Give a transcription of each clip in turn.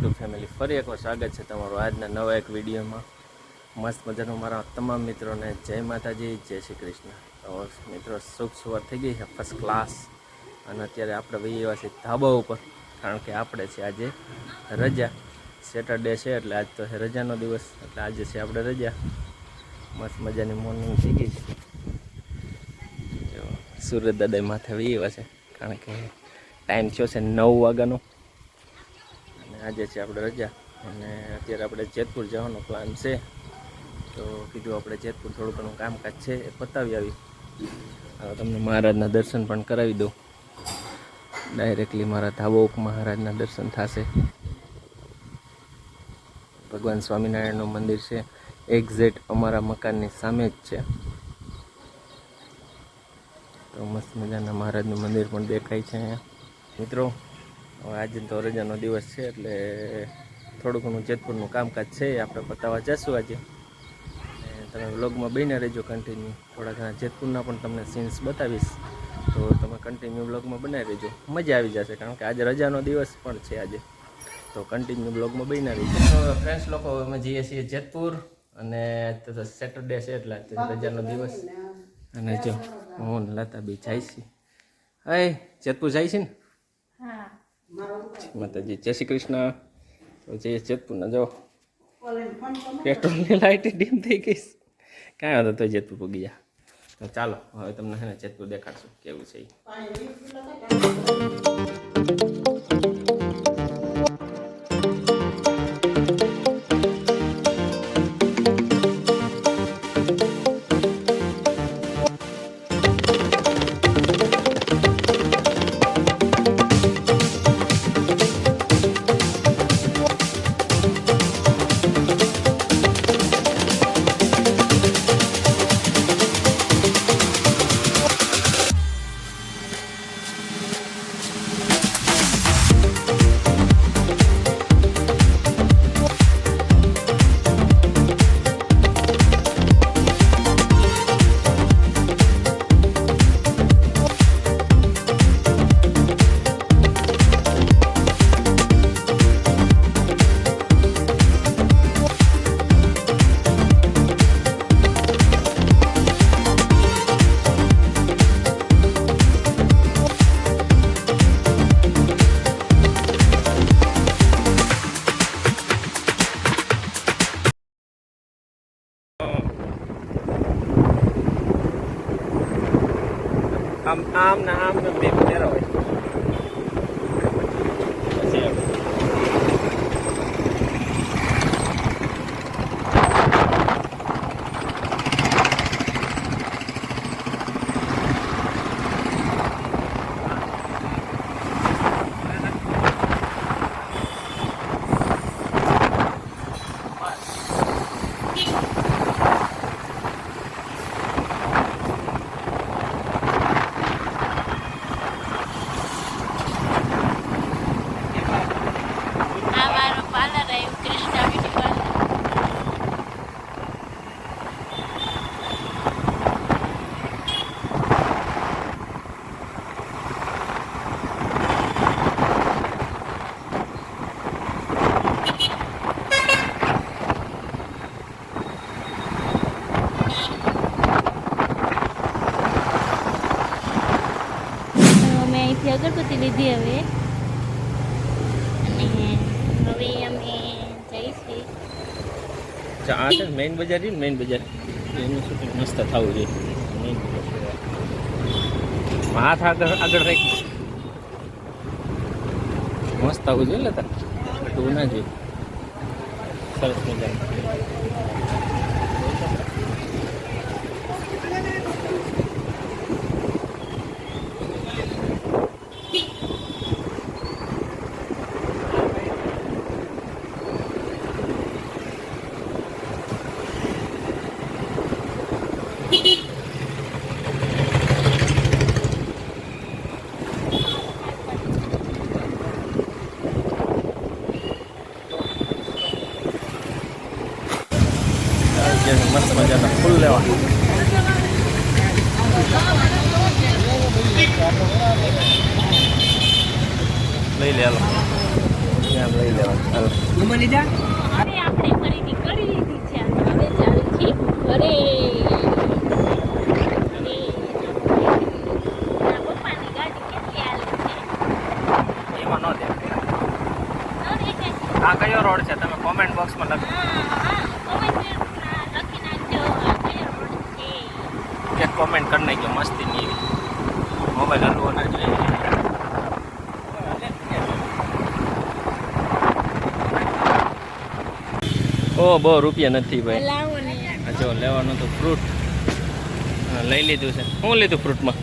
YouTube family ફરી એકવાર સ્વાગત છે તમારું આજના નવા એક વિડીયોમાં. મસ્ત મજાનું મારા તમામ મિત્રોને જય માતાજી, જય શ્રી કૃષ્ણ. તો મિત્રો સુખ સુવાર થઈ ગઈ છે ફર્સ્ટ ક્લાસ અને અત્યારે આપણે વહી એવા છીએ ધાબા ઉપર, કારણ કે આપણે છે આજે રજા. સેટરડે છે એટલે આજ તો છે રજાનો દિવસ, એટલે આજે છે આપણે રજા. મસ્ત મજાની મોર્નિંગ થઈ ગઈ છે. સૂર્ય દાદા માથે વહી એવા છે, કારણ કે ટાઈમ થયો છે નવ વાગ્યાનો. આજે છે આપણે રજા. અને અત્યારે આપણે જેતપુર જવાનો પ્લાન છે. તો કીધું આપણે જેતપુર થોડું ઘણું કામકાજ છે એ પતાવી આવી. હવે તમને મહારાજના દર્શન પણ કરાવી દઉં. ડાયરેક્ટલી મારા ધાબોક મહારાજના દર્શન થશે. ભગવાન સ્વામિનારાયણનું મંદિર છે. એક્ઝેક્ટ અમારા મકાનની સામે જ છે. તો મસ્ત મજાના મહારાજનું મંદિર પણ દેખાય છે અહીંયા. મિત્રો હવે આજે તો રજાનો દિવસ છે એટલે થોડું ઘણું જેતપુરનું કામકાજ છે આપણે પતાવવા જશું આજે. અને તમે વ્લોગમાં બહીને રહેજો કન્ટિન્યુ થોડા ઘણા જેતપુરના પણ તમને સીન્સ બતાવીશ. તો તમે કન્ટિન્યુ બ્લોગમાં બનાવી રહેજો. મજા આવી જશે કારણ કે આજે રજાનો દિવસ પણ છે આજે. તો કન્ટિન્યુ બ્લોગમાં બહીને રહેજો. ફ્રેન્ડ્સ લોકો અમે જઈએ છીએ જેતપુર અને સેટરડે છે એટલે રજાનો દિવસ. અને જો હું લતા બી જાય છે હે જેતપુર જાય છે ને માતાજી જય શ્રી કૃષ્ણ. તો જઈએ જેતપુરના જો પેટ્રોલની લાઇટ ડીમ થઈ ગઈ કાંઈ વાંધો તો જેતપુર પૂગી જા. તો ચાલો હવે તમને છે ને જેતપુર દેખાડશું કેવું છે આમ આમ ને આમ ને બે ફેરા હોય પછી એમ. આ મારું પાર્લર આવ્યું કૃષ્ણા બ્યુટી પાર્લર તો મેં અહીંથી અગરબત્તી હવે. અમે જઈશું આ છે બજાર છે મેઇન બજાર? એનું મસ્ત થવું જોઈએ. મેઇન હાથ આગળ આગળ રાખી. મસ્ત થવું જોઈએ બટવું ના જોઈએ સરસ મજાનું. જેનું મસ્ત મજાના ફૂલ લેવા લઈ લે હાલો ત્યાં લઈ લેવાનું. હાલો. આપણે ખરીદી કરી લીધી છે. હવે ચાલે ઘરે. મારા પપ્પાની ગાડી કેટલી હાલે છે એમાં ન દે ન દેખાય? આ કયો રોડ છે તમે કોમેન્ટ બોક્સમાં લખો હા, હા, કોમેન્ટમાં લખી નાખજો આ કયો રોડ છે કે કોમેન્ટ કરી નાખજો મસ્તીની એવી મોબાઈલ હલવો ના જોઈએ. ઓ બહુ રૂપિયા નથી ભાઈ. લાવો ને આ જો લેવાનું તો ફ્રૂટ લઈ લીધું છે. શું લીધું ફ્રૂટમાં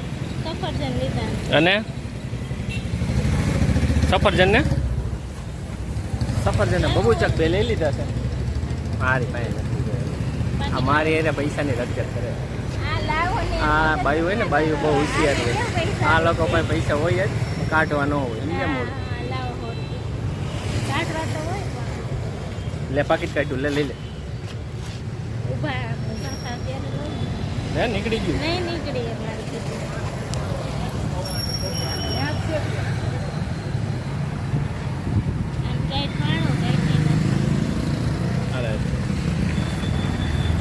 અને? સફરજન ને સફરજન બબુચક બે લઈ લીધા છે. મારી પાસે નથી આ મારી એને પૈસાની રજત કરે. આ લાવો બાઈ હોય ને બાઈ બહુ હોશિયાર હોય. આ લોકો પાસે પૈસા હોય જ કાઢવા ન હોય હા, તો હોય લે પાકીટ કાઢ્યું લે લઈ લે. હે નીકળી ગયું? નહીં નીકળી લે લાપી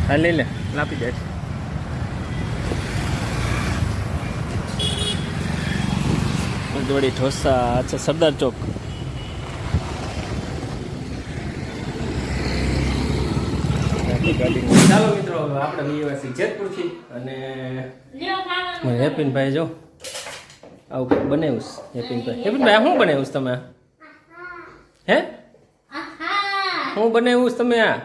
હા લઈ લે લાપી દે દોડી ઢોસા અચ્છા સરદાર ચોક. ચાલો મિત્રો આપણે નિવાસી જેતપુરથી અને હેપીનભાઈ જો આવું કંઈક બનાવ્યું હેપીનભાઈ. હેપીનભાઈ આ શું બનાવ્યું તમે હે? શું બનાવ્યું તમે આ?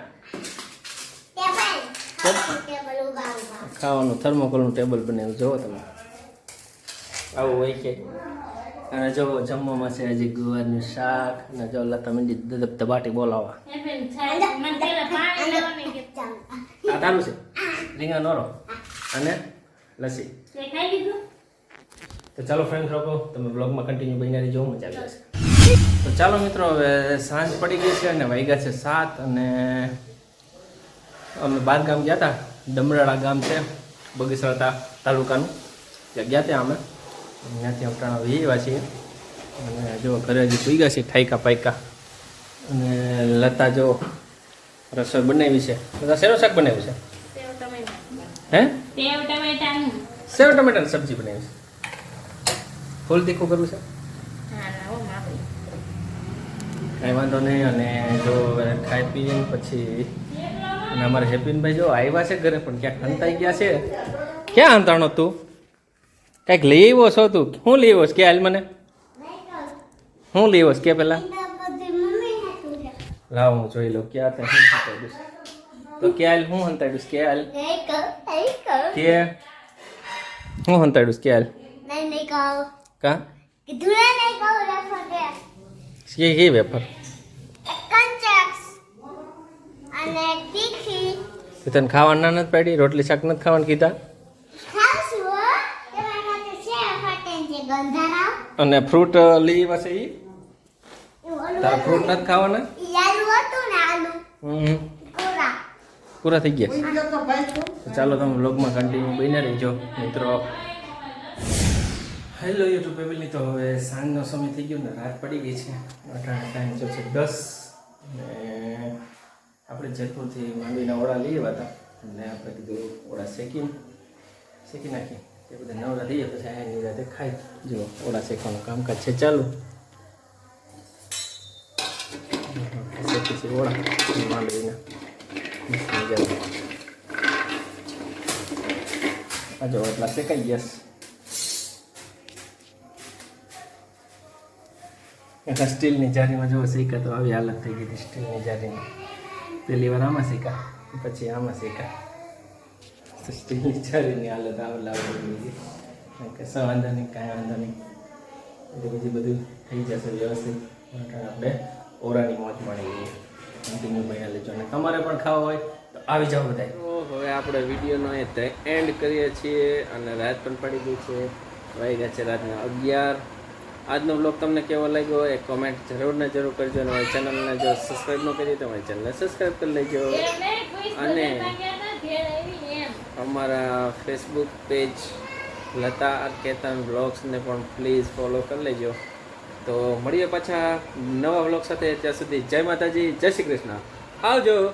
ખાવાનું થર્મોકોલનું ટેબલ બનાવ્યું જુઓ તમે. આવું હોય કે. અને જો જમવામાં છે હજી ગુવારનું શાક અને જો લતા મંડી દબ દબાટી બોલાવા. આ તારું છે? રીંગણ નોરો અને લસી તો ચાલો ફ્રેન્ડ લોકો તમે બ્લોગમાં કન્ટિન્યુ બની રહેજો મજા આવી જશે તો ચાલો મિત્રો, હવે સાંજ પડી ગઈ છે અને વાગ્યા છે સાત અને અમે બાર ગામ ગયા હતા. ડમરાળા ગામ છે બગીસરા તાલુકાનું. ત્યાં ગયા ત્યાં અમે. ત્યાંથી અપટાણા વીવા છીએ. અને જો ઘરે હજી સુઈ ગયા છે ઠાઈકા પાયકા. અને લતા જો રસોઈ બનાવી છે. લતા શેનું શાક બનાવ્યું છે? હે? સેવ ટમેટાની. સબ્જી બનાવી છે. ફૂલ તીખું કરવું છે? કાંઈ વાંધો નહીં. અને જો ખાઈ પીને પછી અને અમારે હેપીનભાઈ જો આવ્યા છે ઘરે પણ ક્યાંક હંતાઈ ગયા છે. ક્યાં હંતાણો તું? કાંઈક લઈ આવ્યો છો તું શું લઈ આવ્યો કે હાલ મને? શું લઈ આવ્યો કે પહેલાં લાવ હું જોઈ લઉં ક્યાં ત્યાં શું હંતાડ્યું છે? તો કે હાલ શું હંતાડ્યું કે હાલ? કે? શું હંતાડ્યું છે? કે હાલ? કા? કે કે વેફર? તને ખાવાનું ના નથી પાડી? રોટલી શાક નથી ખાવાનું કીધા ખાશું હો તમારા માટે છે ફટેન છે ગંધારા અને ફ્રૂટ લઈ આવ્યા છે એ ફ્રૂટ નથી ખાવાના? ઈ હતું ને આલુ. હમ. પૂરા થઈ ગયા? ચાલો તમે વ્લોગમાં કન્ટિન્યુ બન્યા રહેજો મિત્રો. હેલો યુટ્યુબ ફેમિલી તો હવે સાંજનો સમય થઈ ગયો ને રાત પડી ગઈ છે. અટાણે ટાઈમ જો છે દસ. ને આપણે જેતપુરથી માંડવીના ઓળા લઈ આવ્યા હતા. અને આપણે કીધું ઓળા શેકીને શેકી નાખીએ. એ બધા નવરા કામકાજ છે ચાલુ. શેકી છે ઓળા માંડવીના. આ જો એટલા શેકાઈ છે. એકા સ્ટીલની જારીમાં જુઓ શીખા તો આવી હાલત થઈ ગઈ સ્ટીલની જારીમાં. પહેલી વાર આમાં શીખા પછી આમાં શીખા તો સ્ટીલની જારીની હાલત આવે લાવવાની ગઈ કારણ કે સ વાંધો નહીં કાંઈ વાંધો નહીં. એટલે પછી બધું થઈ જશે વ્યવસ્થિત. માટે આપણે ઓરાની મોજ મળી ગઈ કન્ટિન્યુ ભાઈ લેજો અને તમારે પણ ખાવા હોય તો આવી જાઓ બધા હવે આપણે વિડીયોનો એ એન્ડ કરીએ છીએ અને રાત પણ પડી ગઈ છે. વાગ્યા છે રાતના અગિયાર. આજનો બ્લોગ તમને કેવો લાગ્યો એ કોમેન્ટ જરૂર ને જરૂર કરજો અને મારી ચેનલને જો સબસ્ક્રાઈબ ન કરી તો મારી ચેનલને સબસ્ક્રાઈબ કરી લેજો. અને અમારા ફેસબુક પેજ લતા કેતન બ્લોગ્સને પણ પ્લીઝ ફોલો કરી લેજો. તો મળીએ પાછા નવા વ્લોગ સાથે ત્યાં સુધી જય માતાજી, જય શ્રી કૃષ્ણ. આવજો!